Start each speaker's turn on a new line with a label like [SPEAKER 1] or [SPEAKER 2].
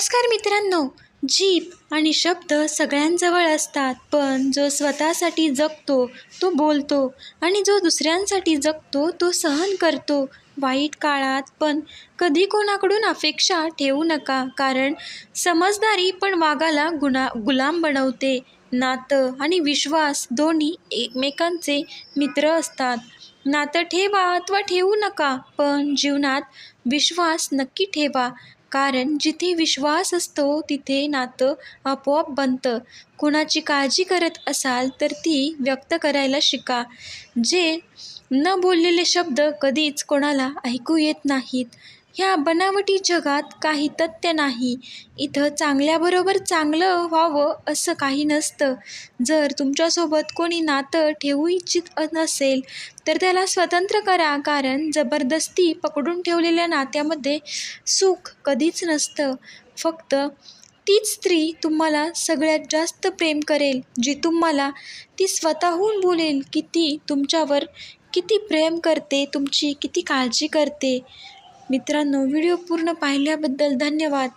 [SPEAKER 1] नमस्कार मित्रांनो. जीभ आणि शब्द सगळ्यांजवळ असतात पण जो स्वतःसाठी जगतो तो बोलतो आणि जो दुसऱ्यांसाठी जगतो तो सहन करतो. वाईट काळात पण कधी कोणाकडून अपेक्षा ठेवू नका कारण समजदारी पण वागाला गुणा गुलाम बनवते. नातं आणि विश्वास दोन्ही एकमेकांचे मित्र असतात. नातं ठेवा अथवा ठेवू नका पण जीवनात विश्वास नक्की ठेवा. कारण जिथे विश्वास असतो तिथे नातं आपोआप बनतं. कुणाची काळजी करत असाल तर ती व्यक्त करायला शिका. जे न बोललेले शब्द कधीच कोणाला ऐकू येत नाहीत. ह्या बनावटी जगात काही तथ्य नाही. इथं चांगल्याबरोबर चांगलं व्हावं असं काही नसतं. जर तुमच्यासोबत कोणी नातं ठेवू इच्छित नसेल तर त्याला स्वतंत्र करा. कारण जबरदस्ती पकडून ठेवलेल्या नात्यामध्ये सुख कधीच नसतं. फक्त तीच स्त्री तुम्हाला सगळ्यात जास्त प्रेम करेल जी तुम्हाला ती स्वतःहून बोलेल की ती तुमच्यावर किती प्रेम करते तुमची किती काळजी करते. मित्रांनो व्हिडिओ पूर्ण पाहिल्याबद्दल धन्यवाद.